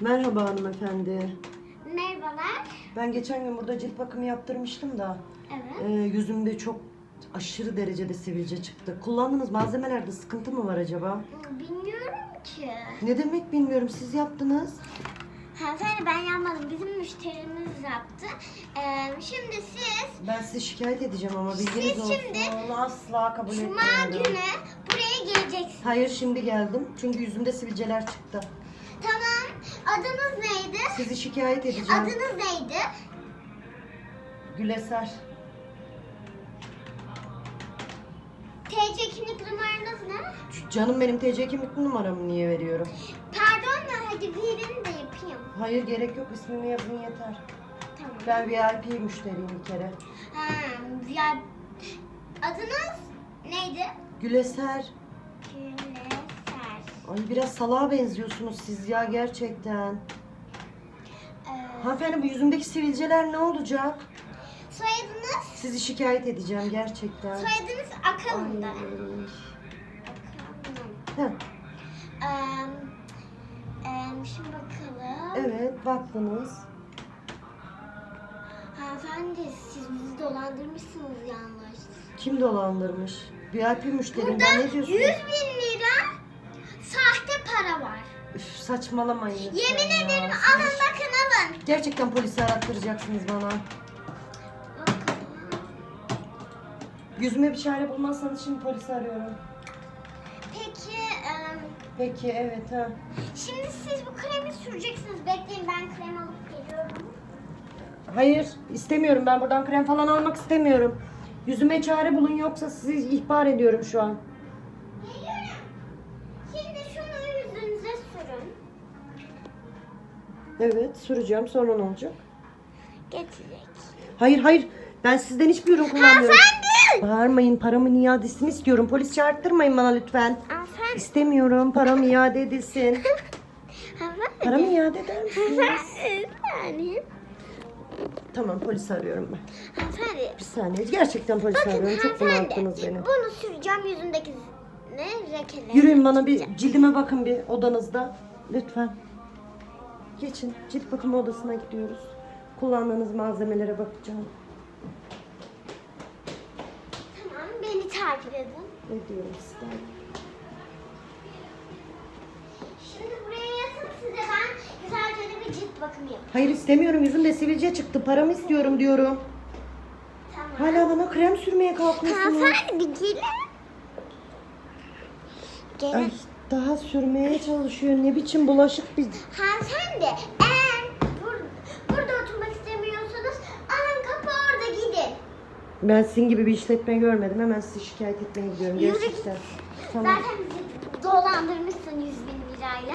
Merhaba hanımefendi. Merhabalar. Ben geçen gün burada cilt bakımı yaptırmıştım da Evet. e, yüzümde çok aşırı derecede sivilce çıktı. Kullandığınız malzemelerde sıkıntı mı var acaba? Bilmiyorum ki. Ne demek bilmiyorum. Siz yaptınız. Hanımefendi ben yapmadım. Bizim müşterimiz yaptı. Ee, şimdi siz Ben sizi şikayet edeceğim ama bilginiz Siz olsun. şimdi asla kabul Cuma etmiyorum. günü buraya geleceksiniz. Hayır şimdi geldim. Çünkü yüzümde sivilceler çıktı. Adınız neydi? Sizi şikayet edeceğim. Adınız neydi? Güleser. TC kimlik numaranız ne? Canım benim TC kimlik numaramı niye veriyorum? Pardon da hadi verin de yapayım. Hayır gerek yok. ismimi yazın yeter. Tamam. Ben VIP müşteriyim bir kere. Ha, ya, adınız neydi? Güleser. Güleser. Ay biraz salağa benziyorsunuz siz ya gerçekten. Ee, Hanımefendi bu yüzümdeki sivilceler ne olacak? soyadınız? Sizi şikayet edeceğim gerçekten. Soyadınız Ay. Akın'dı. Akın. Heh, Em, em, şimdi bakalım. evet baktınız. Hanımefendi siz bizi dolandırmışsınız yanlış. Kim dolandırmış? VIP müşteriyim Burada ben ne 100 diyorsun? bin saçmalamayın. lütfen Yemin ya. ederim alın bakın alın. Gerçekten polisi arattıracaksınız bana. Yüzüme bir çare bulmazsanız şimdi polisi arıyorum. Peki em, Peki evet ha. şimdi siz bu kremi süreceksiniz. Bekleyin ben krem alıp geliyorum. Hayır istemiyorum ben buradan krem falan almak istemiyorum. Yüzüme çare bulun yoksa sizi ihbar ediyorum şu an. Geliyorum. Şimdi şunu yüzünüze sürün. Evet süreceğim sonra ne olacak? Getirecek. Hayır hayır ben sizden hiçbir ürün kullanmıyorum. Hanımefendi. Bağırmayın paramın iadesini istiyorum. Polis çağırttırmayın bana lütfen. Hanımefendi. İstemiyorum param iade edilsin. Hanımefendi. Paramı iade eder misiniz? Yani. tamam polis arıyorum ben. Hanımefendi. Bir saniye gerçekten polis Bakın arıyorum. Çok bunalttınız hanımefendi. beni. Bunu süreceğim yüzündeki ne rekeleri. Yürüyün bana bir cildime bakın bir odanızda. Lütfen. Geçin. Cilt bakımı odasına gidiyoruz. Kullandığınız malzemelere bakacağım. Tamam beni takip edin. Ne diyorum size? Şimdi buraya yatın size ben güzelce de bir cilt bakımı yapayım. Hayır istemiyorum. Yüzümde sivilce çıktı. Paramı istiyorum diyorum. Tamam. Hala bana krem sürmeye kalkıyorsunuz. Hanımefendi bir gelin. Gelin. Ay, daha sürmeye çalışıyor. Ne biçim bulaşık biz. Hanımefendi eğer bur- burada oturmak istemiyorsanız alın kapı orada gidin. Ben sizin gibi bir işletme görmedim. Hemen sizi şikayet etmeye gidiyorum. Yürü Gerçekten. Tamam. Zaten bizi dolandırmışsın 100 bin lirayla.